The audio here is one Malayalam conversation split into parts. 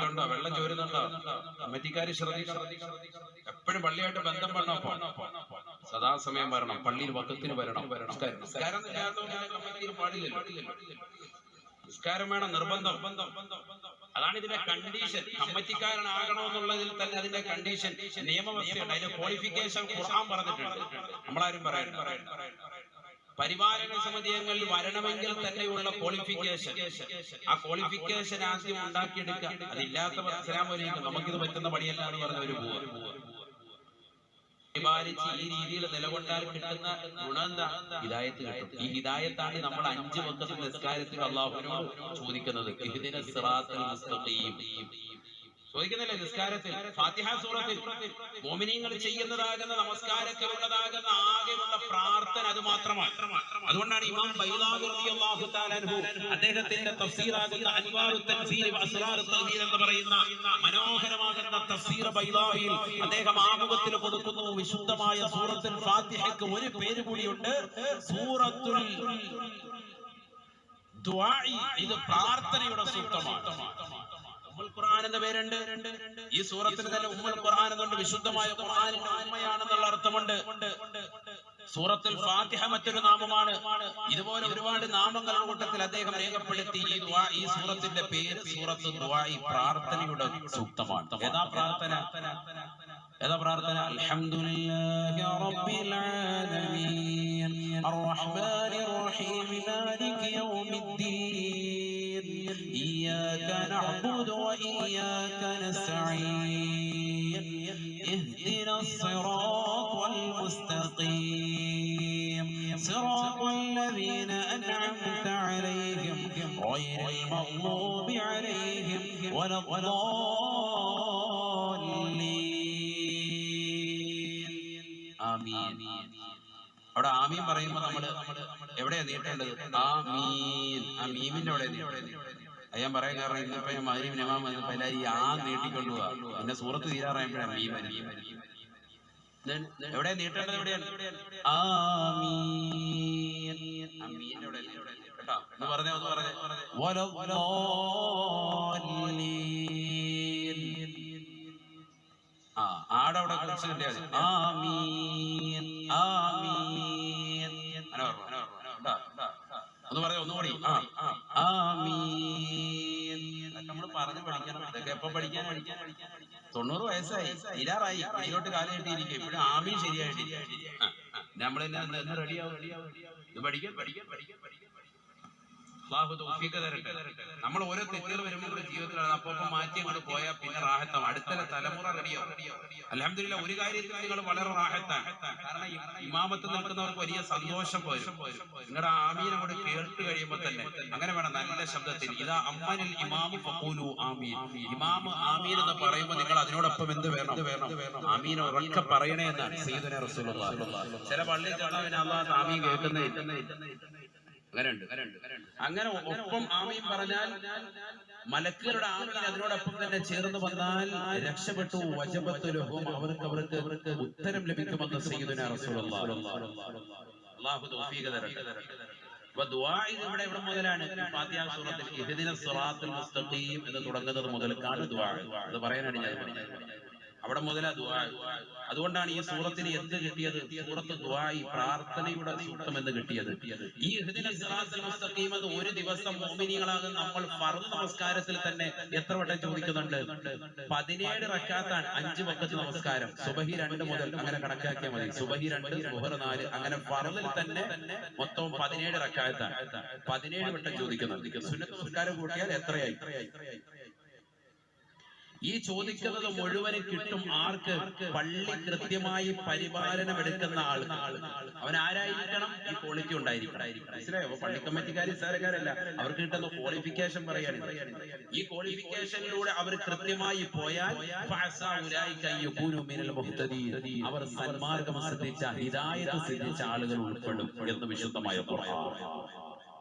ബാത്റൂമിലുണ്ടോ വെള്ളം ചോരുന്നുണ്ടോ? കമ്മിറ്റിക്കാര് ശ്രദ്ധിക്കണം. എപ്പോഴും പള്ളിയായിട്ട് ബന്ധം വേണോ സദാസമയം വരണം. പള്ളിയിൽ വക്കത്തിന് വരണം. നിസ്കാരം. നിസ്കാരം വേണം നിർബന്ധം. അതാണ് ഇതിന്റെ കണ്ടീഷൻ കമ്മിറ്റിക്കാരനാകണമെന്നുള്ളതിൽ തന്നെ അതിന്റെ കണ്ടീഷൻ നിയമവ്യവസ്ഥയുണ്ട്. അതിന്റെ ക്വാളിഫിക്കേഷൻ ഖുർആൻ പറഞ്ഞിട്ടുണ്ട്. നമ്മളാരും പറയാൻ പരിപാലന സമിതിയങ്ങളിൽ വരണമെങ്കിൽ തന്നെയുള്ള ക്വാളിഫിക്കേഷൻ ആ ക്വാളിഫിക്കേഷൻ ആദ്യം ഉണ്ടാക്കിയെടുക്കുക. അതില്ലാത്തവർ ഇസ്ലാമൊലിക്കും നമുക്കിത് പറ്റുന്ന പണിയല്ല എന്ന് പറഞ്ഞവര് പോവുക പരിപാലിച്ച് ഈ രീതിയിൽ നിലകൊണ്ടാൽ കിട്ടുന്ന ഗുണം എന്താ? ഹിദായത്ത് കിട്ടും. ഈ ഹിദായത്താണ് നമ്മൾ അഞ്ച് വക്കത്ത് നിസ്കാരത്തിൽ അള്ളാഹുവിനോട് ചോദിക്കുന്നത്. സിറാത്തൽ മുസ്തഖീം. ചോദിക്കുന്നില്ലേ നിസ്കാരത്തിൽ? ഫാത്തിഹ സൂറത്തിൽ. മോമിനിയങ്ങൾ ചെയ്യുന്നതാകുന്ന നമസ്കാരത്തിലുള്ളതാകുന്ന ആകെയുള്ള പ്രാർത്ഥന അത് മാത്രമാണ്. അതുകൊണ്ടാണ് ഇമാം റളിയല്ലാഹു തആല അദ്ദേഹത്തിന്റെ തഫ്സീറാകുന്ന അൻവാറു അസ്റാറു എന്ന് പറയുന്ന മനോഹരമാകുന്ന തഫ്സീർ ബൈലാഹിൽ അദ്ദേഹം ആമുഖത്തിൽ കൊടുക്കുന്നു. വിശുദ്ധമായ സൂറത്തുൽ ഫാത്തിഹയ്ക്ക് ഒരു പേര് കൂടിയുണ്ട്. സൂറത്തുൽ ഇത് പ്രാർത്ഥനയുടെ സൂക്തമാണ്. ഉമ്മുൽ ഖുർആൻ ഈ സൂറത്തിന് തന്നെ ഉമ്മുൽ ഖുർആൻ എന്നുണ്ട് വിശുദ്ധമായ ഖുർആനിന്റെ ഉമ്മയാണെന്നുള്ള അർത്ഥമുണ്ട്. സൂറത്തിൽ ഫാത്തിഹ മറ്റൊരു നാമമാണ്. ഇതുപോലെ ഒരുപാട് നാമങ്ങളുടെ കൂട്ടത്തിൽ അദ്ദേഹം രേഖപ്പെടുത്തി ഈ ദുആ ഈ സൂറത്തിന്റെ പേര് സൂറത്ത് ദുആഇ പ്രാർത്ഥനയുടെ സൂക്തമാണ്. ഏതാ പ്രാർത്ഥന? ഏതാ പ്രാർത്ഥന? അൽഹംദുലില്ലാഹി റബ്ബിൽ ആലമീൻ. അർറഹ്മാനിർ റഹീം. മാലികി യൗമിദ്ദീൻ. നഅ്ബുദു വഇയ്യാക നസ്തഈൻ اهدنا الصراط المستقيم صراط الذين أنعمت عليهم غير المغضوب عليهم ولا الضالين ആമീൻ അവിടെ ആമീൻ പറയുമ്പോ നമ്മള് എവിടെയാ നീട്ടേണ്ടത് ആമീൻ ആ മീമിന്റെ അവിടെ നീട്ടേണ്ടത് അത് ഞാൻ പറയാൻ കാരണം ഇന്നിപ്പോ ഞാൻ മകരീം നമാം വന്നപ്പോ എല്ലാരും ഈ ആ നീട്ടിക്കൊണ്ടു പോവാ. പിന്നെ സൂറത്ത് തീരാറായപ്പോഴാണ് മീമൻ Then എവിടെ നീട്ടേണ്ടത് എവിടെയാണ്? ആമീൻ. ആ മീന്റെ അവിടെ കേട്ടോ? ഒന്ന് പറഞ്ഞേ ഒന്ന് പറഞ്ഞേ. ആ ആടവിടെ കുറിച്ച് കിട്ടിയാൽ ആമീൻ. ആമീൻ. അങ്ങനെ പറഞ്ഞു, അങ്ങനെ പറഞ്ഞു. ഒന്ന് എപ്പോ പഠിക്കാൻ തൊണ്ണൂറ് വയസ്സായി തീരാറായി ഇതിലോട്ട് കാലം കിട്ടിയിരിക്കും ഇപ്പോഴും ആമീൻ ശരിയായിട്ടില്ല തന്നെ റെഡിയാവും ഇത് പഠിക്കാൻ പഠിക്കാൻ പഠിക്കാൻ പഠിക്കാൻ തൗഫീഖ് തരട്ടെ. നമ്മൾ ഓരോ തെറ്റുകൾ വരുമ്പോൾ ജീവിതത്തിലാണ് അപ്പൊ മാറ്റി അങ്ങോട്ട് പോയാൽ പിന്നെ റാഹത്താവും. അടുത്ത തലമുറ റെഡിയോ അലഹമില്ല ഒരു കാര്യത്തിൽ നിങ്ങൾ വളരെ റാഹത്താണ്. കാരണം ഇമാമത്ത് നിൽക്കുന്നവർക്ക് വലിയ സന്തോഷം പോരും. നിങ്ങളുടെ ആമീൻ അങ്ങോട്ട് കേട്ട് കഴിയുമ്പോൾ തന്നെ അങ്ങനെ വേണം നല്ല ശബ്ദത്തിൽ ഇതാ അമ്മനിൽ ഇമാമു ഫഖൂലു ആമീൻ. ഇമാമ് ആമീൻ എന്ന് പറയുമ്പോൾ നിങ്ങൾ അതിനോടൊപ്പം എന്ത് വേണം? ആമീൻ ഉറക്കെ പറയണേ എന്നാണ്. റസൂലുള്ളാഹി. ചില പള്ളി കാണാൻ ആമീൻ കേൾക്കുന്നേ അങ്ങനെ ഒപ്പം ആമയും പറഞ്ഞാൽ മലക്കുകളുടെ ആമീൻ അതിനോടൊപ്പം തന്നെ ചേർന്ന് വന്നാൽ രക്ഷപ്പെട്ടു വജബത്തുലഹും അവർക്ക് അവർക്ക് അവർക്ക് ഉത്തരം ലഭിക്കുമെന്ന് സയ്യിദുന അല്ലാഹു തൗഫീഖ് തരട്ടെ. ഇവിടെ എവിടെ മുതലാണ്? സൂറത്തിൽ എന്ന് തുടങ്ങുന്നത് മുതൽക്കാണ് ദുആ. അത് പറയാനാണ് ഞാൻ അവിടെ മുതലാ ദുആ. അതുകൊണ്ടാണ് ഈ സൂറത്തിന് എന്ത് കിട്ടിയത്? സൂറത്ത് ദുആ ഈ പ്രാർത്ഥനയുടെ സൂക്തം എന്ന് കിട്ടിയത്. ഈ എന്ന് ഒരു ദിവസം മോമിനികളാകുന്ന നമ്മൾ ഫർദ് നമസ്കാരത്തിൽ തന്നെ എത്ര വട്ടം ചോദിക്കുന്നുണ്ട്? പതിനേഴ് റക്കാത്താണ് അഞ്ച് വക്കത്ത് നമസ്കാരം. സുബഹി രണ്ട് മുതൽ അങ്ങനെ കണക്കാക്കിയാൽ മതി. സുബഹി രണ്ട് സുഹർ നാല് അങ്ങനെ ഫർദിൽ തന്നെ മൊത്തം പതിനേഴ് റക്കാത്താണ് പതിനേഴ് വട്ടം ചോദിക്കുന്നുണ്ട്. സുന്നത്ത് നമസ്കാരം കൂട്ടിയാൽ എത്രയായി? ഈ ചോദിക്കുന്നത് മുഴുവനും കിട്ടും ആർക്ക്? പള്ളി കൃത്യമായി പരിപാലനം എടുക്കുന്ന ആൾ അവൻ ആരായിരിക്കണം? ഈ ക്വാളിറ്റി ഉണ്ടായിരിക്കണം. മനസ്സിലായോ? പള്ളി കമ്മിറ്റിക്കാർ നിസ്സാരക്കാരല്ല അവർക്ക് കിട്ടുന്ന ക്വാളിഫിക്കേഷൻ പറയാണ് ഈ ക്വാളിഫിക്കേഷനിലൂടെ അവർ കൃത്യമായി പോയാൽ. അവർ സന്മാർഗം ശ്രദ്ധിച്ച ഹിദായത്ത് സിദ്ധിച്ച ആളുകൾ ഉൾപ്പെടും എന്ന് വിശുദ്ധമായ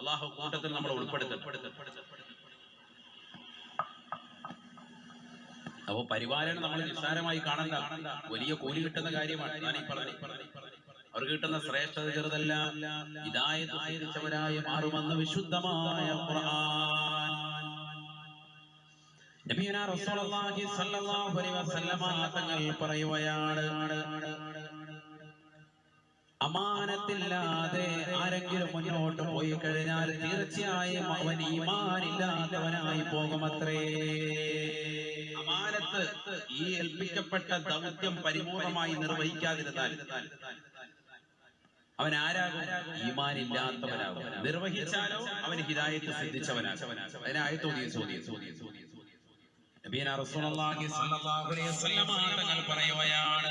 അള്ളാഹു കൂട്ടത്തിൽ നമ്മൾ ഉൾപ്പെടുത്തും അപ്പൊ പരിപാലനം നമ്മൾ നിസ്സാരമായി കാണണ്ട. വലിയ കൂലി കിട്ടുന്ന കാര്യമാണ്. ഞാൻ ഈ അവർക്ക് കിട്ടുന്ന ശ്രേഷ്ഠത ചെറുതല്ല. ഇതായത് സ്വീകരിച്ചവരായി മാറുമെന്ന് വിശുദ്ധമായ ഖുർആൻ. റസൂലുള്ളാഹി തങ്ങൾ പറയുകയാണ് അമാനത്തില്ലാതെ ആരെങ്കിലും മുന്നോട്ട് പോയി കഴിഞ്ഞാൽ തീർച്ചയായും അവൻ ഈമാനില്ലാത്തവനായി പോകുമത്രേ. അമാനത്ത് ഈ ഏൽപ്പിക്കപ്പെട്ട ദൗത്യം പരിപൂർണമായി നിർവഹിക്കാതിരുന്നാൽ അവൻ ആരാകും? ഈമാനില്ലാത്തവനാകും. നിർവഹിച്ചാലോ അവൻ ഹിതായത്ത് സിദ്ധിച്ചവനാകും. തങ്ങൾ പറയുകയാണ്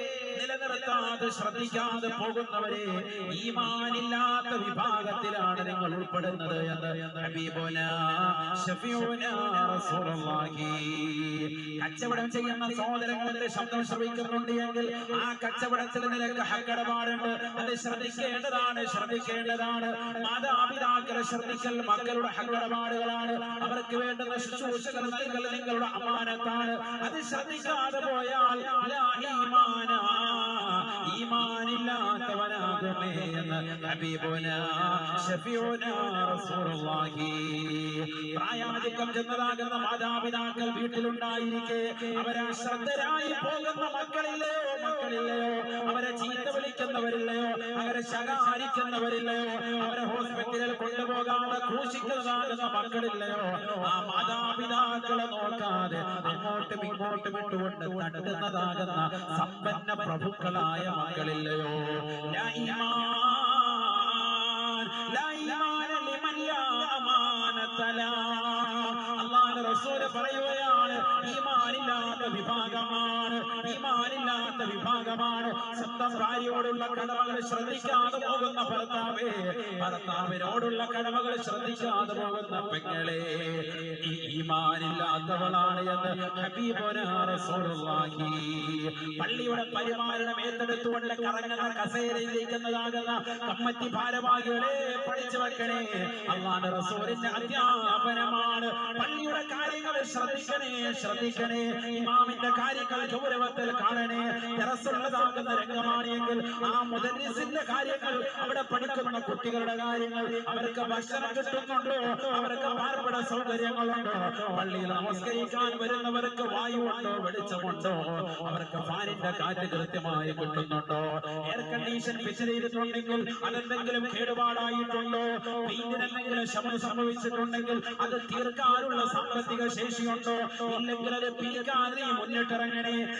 നിലനിർത്താതെ ശ്രദ്ധിക്കാതെ പോകുന്നവരെ ഈമാനില്ലാത്ത വിഭാഗത്തിലാണ് നിങ്ങൾ ഉൾപ്പെടുന്നത് കച്ചവടം ചെയ്യുന്ന സഹോദരങ്ങളുടെ ശബ്ദം ശ്രമിക്കുന്നുണ്ട് എങ്കിൽ ആ കച്ചവടത്തിൽ നിനക്ക് ഹക്കടപാടുണ്ട് അത് ശ്രദ്ധിക്കേണ്ടതാണ് ശ്രദ്ധിക്കേണ്ടതാണ്. മാതാപിതാക്കളെ ശ്രദ്ധിക്കൽ മക്കളുടെ ഹക്കടപാടുകളാണ് അവർക്ക് വേണ്ടുന്ന ശുശ്രൂഷകൾ നൽകൽ നിങ്ങളുടെ അമാനത്താണ്. അത് ശ്രദ്ധിക്കാതെ പോയാൽ ഈമാന ഈമാനില്ലാത്തവനാകുമേ എന്ന് ഹബീബുന ശഫീഉന റസൂലുള്ളാഹി. പ്രായാധിക്യം ചെന്നതാകുന്ന മാതാപിതാക്കൾ വീട്ടിലുണ്ടായിരിക്കെ അവരെ ശ്രദ്ധരായി പോകുന്ന മക്കളില്ലയോ മക്കളില്ലയോ? അവരെ ചീത്ത വിളിക്കുന്നവരില്ലയോ? അവരെ ശകാരിക്കുന്നവരില്ലയോ? അവരെ ഹോസ്പിറ്റലിൽ കൊണ്ടുപോകാതെ ക്രൂശിക്കുന്നതാകുന്ന മക്കളില്ലയോ? ആ മാതാപിതാക്കളെ നോക്കാതെ അങ്ങോട്ടും ഇങ്ങോട്ടും ഇട്ടുകൊണ്ട് തട്ടുന്നതാകുന്ന സമ്പന്ന പ്രഭുക്കളായ മക്കളില്ലയോ അള്ളാഹ്. റസൂൽ പറയുകയാണ് ഈമാനില്ലാത്ത വിഭാഗമാണ്. ഈമാനില്ലാത്ത വിഭാഗമാണ്. സ്വന്തം ഭാര്യയോടുള്ള കടമകൾ ശ്രദ്ധിക്കാതെ പോകുന്ന ഭർത്താവേ ഭർത്താവിനോടുള്ള കടമകൾ ശ്രദ്ധിക്കാതെ പോകുന്ന പെങ്ങളെ ഈ ഈമാനില്ലാത്തവളാണ് എന്ന് ഹബീബുനാ റസൂലുള്ളാഹി. പള്ളിയുടെ പരിപാലനം ഏറ്റെടുത്തുകൊണ്ട് കറങ്ങുന്ന കസേരയിലേക്കുന്നതാകുന്ന കമ്മറ്റി ഭാരവാഹികളെ പഠിച്ചു വെക്കണേ. അള്ളാന്റെ റസൂലിന്റെ അധ്യാപനമാണ്. പള്ളിയുടെ കാര്യങ്ങൾ ശ്രദ്ധിക്കണേ ശ്രദ്ധിക്കണേ. ഇമാമിന്റെ കാര്യങ്ങൾ ഗൗരവത്തിൽ കാണണേ. തെറസുള്ളതാകുന്ന രംഗമാണ് ആ മുദരിസിന്റെ കാര്യങ്ങൾ അവിടെ പഠിക്കുന്ന കുട്ടികളുടെ കാര്യങ്ങൾ അവർക്ക് ഭക്ഷണം കിട്ടുന്നുണ്ടോ? അവർക്ക് പാർപ്പിട സൗകര്യങ്ങളുണ്ടോ? പള്ളിയിൽ നമസ്കരിക്കാൻ വരുന്നവർക്ക് വായുണ്ടോ വെളിച്ചമുണ്ടോ? അവർക്ക് ഫാനിന്റെ കാറ്റ് കൃത്യമായി കിട്ടുന്നുണ്ടോ? എയർ കണ്ടീഷൻ ചെയ്തിട്ടുണ്ടെങ്കിൽ അതെന്തെങ്കിലും കേടുപാടായിട്ടുണ്ടോ? പെയിന്റിനെന്തെങ്കിലും ശമനം സംഭവിച്ചിട്ടുണ്ടെങ്കിൽ അത് തീർക്കാനുള്ള സാമ്പത്തിക ശേഷിയുണ്ടോ? ഇല്ലെങ്കിൽ അത് പിരിക്കാൻ മുന്നിട്ടിറങ്ങണേ.